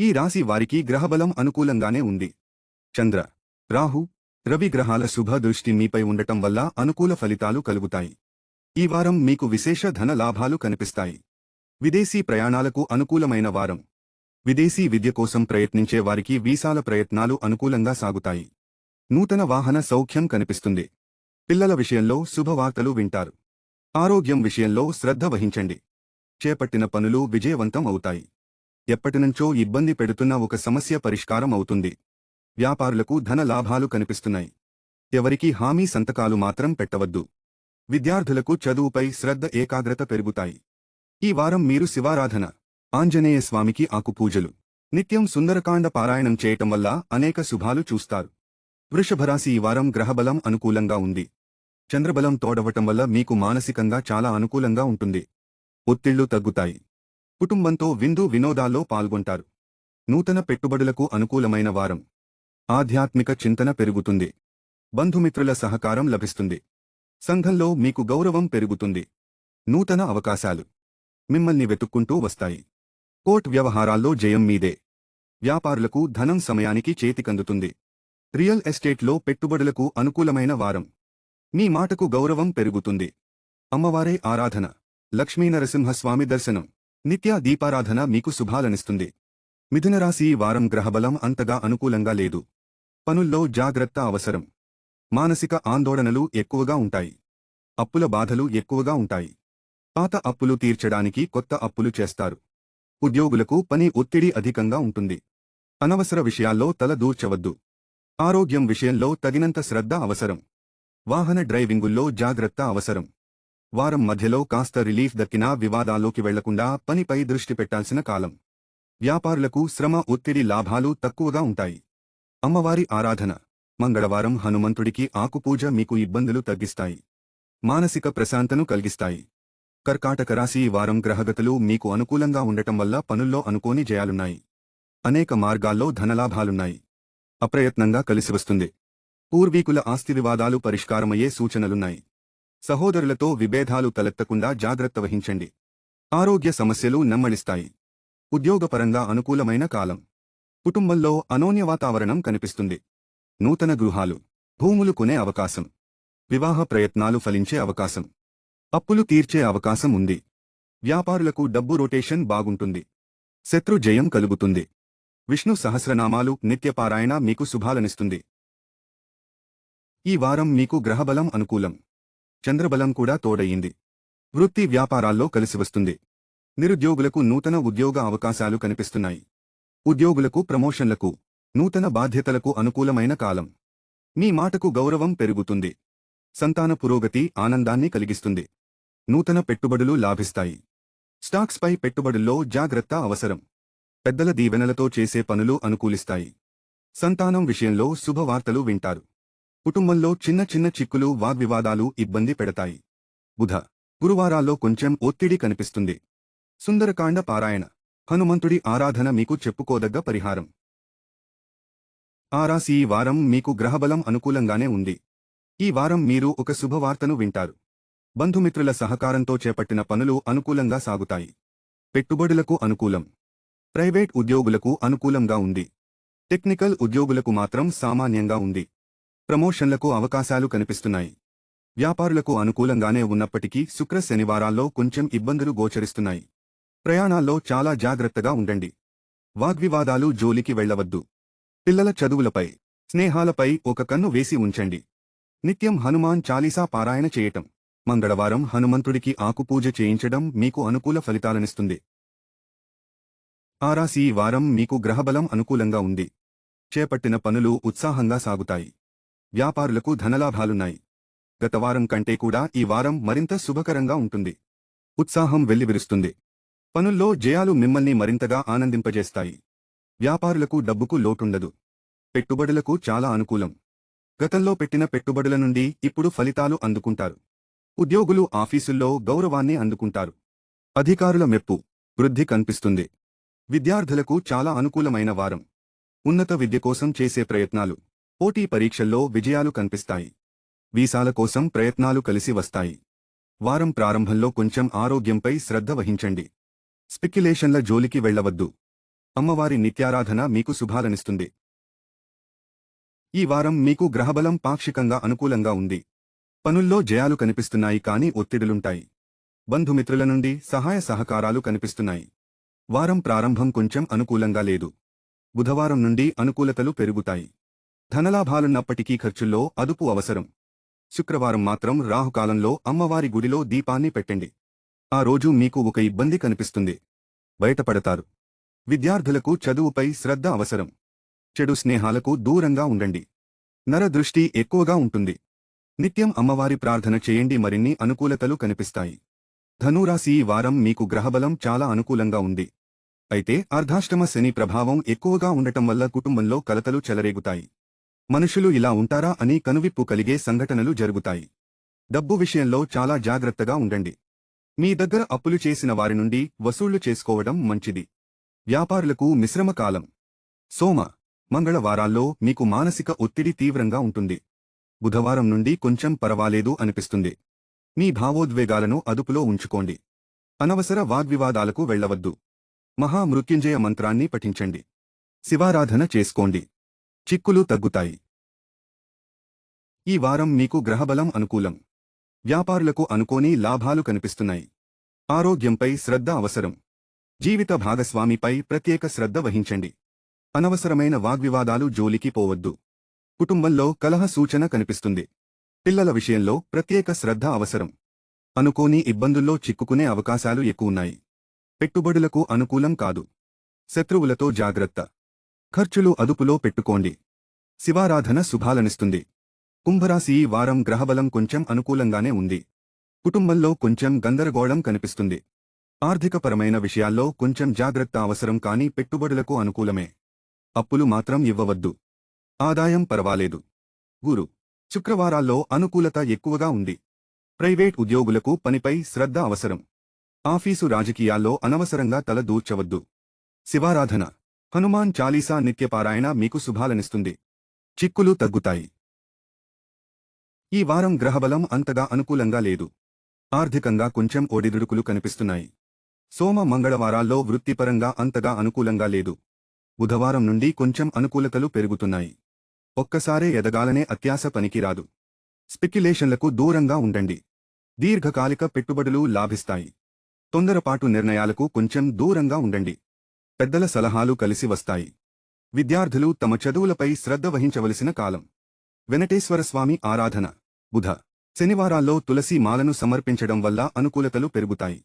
ఈ రాశి వారికి గ్రహబలం అనుకూలంగానే ఉంది. చంద్ర రాహు రవి గ్రహాల శుభ దృష్టి మీపై ఉండటం వల్ల అనుకూల ఫలితాలు కలుగుతాయి. ఈ వారం మీకు విశేష ధన లాభాలు కనిపిస్తాయి. విదేశీ ప్రయాణాలకు అనుకూలమైన వారం. విదేశీ విద్య కోసం ప్రయత్నించే వారికి వీసాల ప్రయత్నాలు అనుకూలంగా సాగుతాయి. నూతన వాహన సౌఖ్యం కనిపిస్తుంది. పిల్లల విషయంలో శుభవార్తలు వింటారు. ఆరోగ్యం విషయంలో శ్రద్ధ వహించండి. చేపట్టిన పనులు విజయవంతం అవుతాయి. ఎప్పటినుంచో ఇబ్బంది పెడుతున్న ఒక సమస్య పరిష్కారం అవుతుంది. వ్యాపారులకు ధన లాభాలు కనిపిస్తున్నాయి. ఎవరికీ హామీ సంతకాలు మాత్రం పెట్టవద్దు. విద్యార్థులకు చదువుపై శ్రద్ధ ఏకాగ్రత పెరుగుతాయి. ఈ వారం మీరు శివారాధన ఆంజనేయ స్వామికి ఆకుపూజలు నిత్యం సుందరకాండ పారాయణం చేయటం వల్ల అనేక శుభాలు చూస్తారు. వృషభరాశి ఈ వారం గ్రహబలం అనుకూలంగా ఉంది. చంద్రబలం తోడవటం వల్ల మీకు మానసికంగా చాలా అనుకూలంగా ఉంటుంది. ఒత్తిళ్ళు తగ్గుతాయి. కుటుంబంతో విందు వినోదాల్లో పాల్గొంటారు. నూతన పెట్టుబడులకు అనుకూలమైన వారం. ఆధ్యాత్మిక చింతన పెరుగుతుంది. బంధుమిత్రుల సహకారం లభిస్తుంది. సంఘంలో మీకు గౌరవం పెరుగుతుంది. నూతన అవకాశాలు మిమ్మల్ని వెతుక్కుంటూ వస్తాయి. కోర్ట్ వ్యవహారాల్లో జయం మీదే. వ్యాపారులకు ధనం సమయానికి చేతికందుతుంది. రియల్ ఎస్టేట్లో పెట్టుబడులకు అనుకూలమైన వారం. మీ మాటకు గౌరవం పెరుగుతుంది. అమ్మవారే ఆరాధన. లక్ష్మీనరసింహస్వామి దర్శనం. నిత్య దీపారాధన మీకు శుభాలనిస్తుంది. మిథునరాశి వారం గ్రహబలం అంతగా అనుకూలంగా లేదు. పనుల్లో జాగ్రత్త అవసరం. మానసిక ఆందోళనలు ఎక్కువగా ఉంటాయి. అప్పుల బాధలు ఎక్కువగా ఉంటాయి. పాత అప్పులు తీర్చడానికి కొత్త అప్పులు చేస్తారు. ఉద్యోగులకు పని ఒత్తిడి అధికంగా ఉంటుంది. అనవసర విషయాల్లో తల దూర్చవద్దు. ఆరోగ్యం విషయంలో తగినంత శ్రద్ధ అవసరం. వాహన డ్రైవింగుల్లో జాగ్రత్త అవసరం. వారం మధ్యలో కాస్త రిలీఫ్ దక్కినా వివాదాల్లోకి వెళ్ళకుండా పనిపై దృష్టి పెట్టాల్సిన కాలం. వ్యాపారులకు శ్రమ ఒత్తిడి లాభాలు తక్కువగా ఉంటాయి. అమ్మవారి ఆరాధన. మంగళవారం హనుమంతుడికి ఆకుపూజ మీకు ఇబ్బందులు తగ్గిస్తాయి. మానసిక ప్రశాంతను కలిగిస్తాయి. కర్కాటక రాశి వారం గ్రహగతులు మీకు అనుకూలంగా ఉండటం వల్ల పనుల్లో అనుకోని జయాలున్నాయి. అనేక మార్గాల్లో ధనలాభాలున్నాయి. అప్రయత్నంగా కలిసివస్తుంది పూర్వీకుల ఆస్తి వివాదాలు పరిష్కారమయ్యే సూచనలున్నాయి. సహోదరులతో విభేదాలు తలెత్తకుండా జాగ్రత్త వహించండి. ఆరోగ్య సమస్యలు నెమ్మడిస్తాయి ఉద్యోగపరంగా అనుకూలమైన కాలం. కుటుంబంలో అనోన్య వాతావరణం కనిపిస్తుంది. నూతన గృహాలు భూములు కొనే అవకాశం. వివాహ ప్రయత్నాలు ఫలించే అవకాశం. అప్పులు తీర్చే అవకాశం ఉంది. వ్యాపారులకు డబ్బు రొటేషన్ బాగుంటుంది. శత్రు జయం కలుగుతుంది. విష్ణు సహస్రనామాలు నిత్యపారాయణ మీకు శుభాలనిస్తుంది. ఈ వారం మీకు గ్రహబలం అనుకూలం. చంద్రబలం కూడా తోడయింది. వృత్తి వ్యాపారాల్లో కలిసివస్తుంది నిరుద్యోగులకు నూతన ఉద్యోగ అవకాశాలు కనిపిస్తున్నాయి. ఉద్యోగులకు ప్రమోషన్లకు నూతన బాధ్యతలకు అనుకూలమైన కాలం. మీ మాటకు గౌరవం పెరుగుతుంది. సంతాన పురోగతి ఆనందాన్ని కలిగిస్తుంది. నూతన పెట్టుబడులు లాభిస్తాయి. స్టాక్స్పై పెట్టుబడుల్లో జాగ్రత్త అవసరం. పెద్దల దీవెనలతో చేసే పనులు అనుకూలిస్తాయి. సంతానం విషయంలో శుభవార్తలు వింటారు. కుటుంబంలో చిన్న చిన్న చిక్కులు వాగ్వివాదాలు ఇబ్బంది పెడతాయి. బుధ గురువారాల్లో కొంచెం ఒత్తిడి కనిపిస్తుంది. సుందరకాండ పారాయణ. హనుమంతుడి ఆరాధన మీకు చెప్పుకోదగ్గ పరిహారం. ఆరాసి ఈ వారం మీకు గ్రహబలం అనుకూలంగానే ఉంది. ఈ వారం మీరు ఒక శుభవార్తను వింటారు. బంధుమిత్రుల సహకారంతో చేపట్టిన పనులు అనుకూలంగా సాగుతాయి. పెట్టుబడులకు అనుకూలం. ప్రైవేట్ ఉద్యోగులకు అనుకూలంగా ఉంది. టెక్నికల్ ఉద్యోగులకు మాత్రం సామాన్యంగా ఉంది. ప్రమోషన్లకు అవకాశాలు కనిపిస్తున్నాయి. వ్యాపారులకు అనుకూలంగానే ఉన్నప్పటికీ శుక్ర శనివారాల్లో కొంచెం ఇబ్బందులు గోచరిస్తున్నాయి. ప్రయాణాల్లో చాలా జాగ్రత్తగా ఉండండి. వాగ్వివాదాలు జోలికి వెళ్ళవద్దు పిల్లల చదువులపై స్నేహాలపై ఒక కన్ను వేసి ఉంచండి. నిత్యం హనుమాన్ చాలీసా పారాయణ చేయటం. మంగళవారం హనుమంతుడికి ఆకుపూజ చేయించడం మీకు అనుకూల ఫలితాలనిస్తుంది. ఆరాసి వారం మీకు గ్రహబలం అనుకూలంగా ఉంది. చేపట్టిన పనులు ఉత్సాహంగా సాగుతాయి. వ్యాపారులకు ధనలాభాలున్నాయి. గత వారం కంటే కూడా ఈ వారం మరింత శుభకరంగా ఉంటుంది. ఉత్సాహం వెల్లివిరుస్తుంది. పనుల్లో జయాలు మిమ్మల్ని మరింతగా ఆనందింపజేస్తాయి. వ్యాపారులకు డబ్బుకు లోటుండదు. పెట్టుబడులకు చాలా అనుకూలం. గతంలో పెట్టిన పెట్టుబడుల నుండి ఇప్పుడు ఫలితాలు అందుకుంటారు. ఉద్యోగులు ఆఫీసుల్లో గౌరవాన్ని అందుకుంటారు. అధికారుల మెప్పు వృద్ధి కనిపిస్తుంది. విద్యార్థులకు చాలా అనుకూలమైన వారం. ఉన్నత విద్య కోసం చేసే ప్రయత్నాలు. పోటీ పరీక్షల్లో విజయాలు కనిపిస్తాయి. వీసాల కోసం ప్రయత్నాలు కలిసి వస్తాయి. వారం ప్రారంభంలో కొంచెం ఆరోగ్యంపై శ్రద్ధ వహించండి. స్పెక్యులేషన్ల జోలికి వెళ్ళవద్దు అమ్మవారి నిత్యారాధన మీకు శుభాలనిస్తుంది. ఈ వారం మీకు గ్రహబలం పాక్షికంగా అనుకూలంగా ఉంది. పనుల్లో జయాలు కనిపిస్తున్నాయి కానీ ఒత్తిడులుంటాయి. బంధుమిత్రుల నుండి సహాయ సహకారాలు కనిపిస్తున్నాయి. వారం ప్రారంభం కొంచెం అనుకూలంగా లేదు. బుధవారం నుండి అనుకూలతలు పెరుగుతాయి. ధనలాభాలున్నప్పటికీ ఖర్చుల్లో అదుపు అవసరం. శుక్రవారం మాత్రం రాహుకాలంలో అమ్మవారి గుడిలో దీపాన్ని పెట్టండి. ఆ రోజు మీకు ఒక ఇబ్బంది కనిపిస్తుంది. బయటపడతారు. విద్యార్థులకు చదువుపై శ్రద్ధ అవసరం. చెడు స్నేహాలకు దూరంగా ఉండండి. నరదృష్టి ఎక్కువగా ఉంటుంది. నిత్యం అమ్మవారి ప్రార్థన చేయండి మరిన్ని అనుకూలతలు కనిపిస్తాయి. ధనురాశి ఈ వారం మీకు గ్రహబలం చాలా అనుకూలంగా ఉంది. అయితే అర్ధాష్టమ శని ప్రభావం ఎక్కువగా ఉండటం వల్ల కుటుంబంలో కలతలు చెలరేగుతాయి. మనుషులు ఇలా ఉంటారా అని కనువిప్పు కలిగే సంఘటనలు జరుగుతాయి. డబ్బు విషయంలో చాలా జాగ్రత్తగా ఉండండి. మీ దగ్గర అప్పులు చేసిన వారి నుండి వసూళ్ళు చేసుకోవడం మంచిది. వ్యాపారులకు మిశ్రమ కాలం. సోమ మంగళవారాల్లో మీకు మానసిక ఒత్తిడి తీవ్రంగా ఉంటుంది. బుధవారం నుండి కొంచెం పరవాలేదు అనిపిస్తుంది. మీ భావోద్వేగాలను అదుపులో ఉంచుకోండి. అనవసర వాగ్వివాదాలకు వెళ్ళవద్దు మహామృత్యుంజయ మంత్రాన్ని పఠించండి. శివారాధన చేసుకోండి. చిక్కులు తగ్గుతాయి. ఈ వారం మీకు గ్రహబలం అనుకూలం. వ్యాపారులకు అనుకోని లాభాలు కనిపిస్తున్నాయి. ఆరోగ్యంపై శ్రద్ధ అవసరం. జీవిత భాగస్వామిపై ప్రత్యేక శ్రద్ధ వహించండి. అనవసరమైన వాగ్వివాదాలు జోలికి పోవద్దు. కుటుంబంలో కలహ సూచన కనిపిస్తుంది. పిల్లల విషయంలో ప్రత్యేక శ్రద్ధ అవసరం. అనుకోని ఇబ్బందుల్లో చిక్కుకునే అవకాశాలు ఎక్కువున్నాయి. పెట్టుబడులకు అనుకూలం కాదు. శత్రువులతో జాగ్రత్త. ఖర్చులు అదుపులో పెట్టుకోండి. శివారాధన శుభాలనిస్తుంది. కుంభరాశి ఈ వారం గ్రహబలం కొంచెం అనుకూలంగానే ఉంది. కుటుంబంలో కొంచెం గందరగోళం కనిపిస్తుంది. ఆర్థికపరమైన విషయాల్లో కొంచెం జాగ్రత్త అవసరం కానీ పెట్టుబడులకు అనుకూలమే. అప్పులు మాత్రం ఇవ్వవద్దు. ఆదాయం పర్వాలేదు. గురు. శుక్రవారాల్లో అనుకూలత ఎక్కువగా ఉంది. ప్రైవేట్ ఉద్యోగులకు పనిపై శ్రద్ధ అవసరం. ఆఫీసు రాజకీయాల్లో అనవసరంగా తల దూర్చవద్దు. శివారాధన. హనుమాన్ చాలీసా నిత్యపారాయణ మీకు శుభాలనిస్తుంది. చిక్కులు తగ్గుతాయి. ఈ వారం గ్రహబలం అంతగా అనుకూలంగా లేదు. ఆర్థికంగా కొంచెం ఒడిదుడుకులు కనిపిస్తున్నాయి. సోమ మంగళవారాల్లో వృత్తిపరంగా అంతగా అనుకూలంగా లేదు. బుధవారం నుండి కొంచెం అనుకూలతలు పెరుగుతున్నాయి. ఒక్కసారే ఎదగాలనే అత్యాశ పనికిరాదు. స్పెక్యులేషన్లకు దూరంగా ఉండండి. దీర్ఘకాలిక పెట్టుబడులు లాభిస్తాయి. తొందరపాటు నిర్ణయాలకు కొంచెం దూరంగా ఉండండి. పెద్దల సలహాలు కలిసి వస్తాయి. విద్యార్థులు తమ చదువులపై శ్రద్ధ వహించవలసిన కాలం. వెనటేశ్వరస్వామి ఆరాధన. బుధ. శనివారాల్లో తులసి మాలను సమర్పించడం వల్ల అనుకూలతలు పెరుగుతాయి.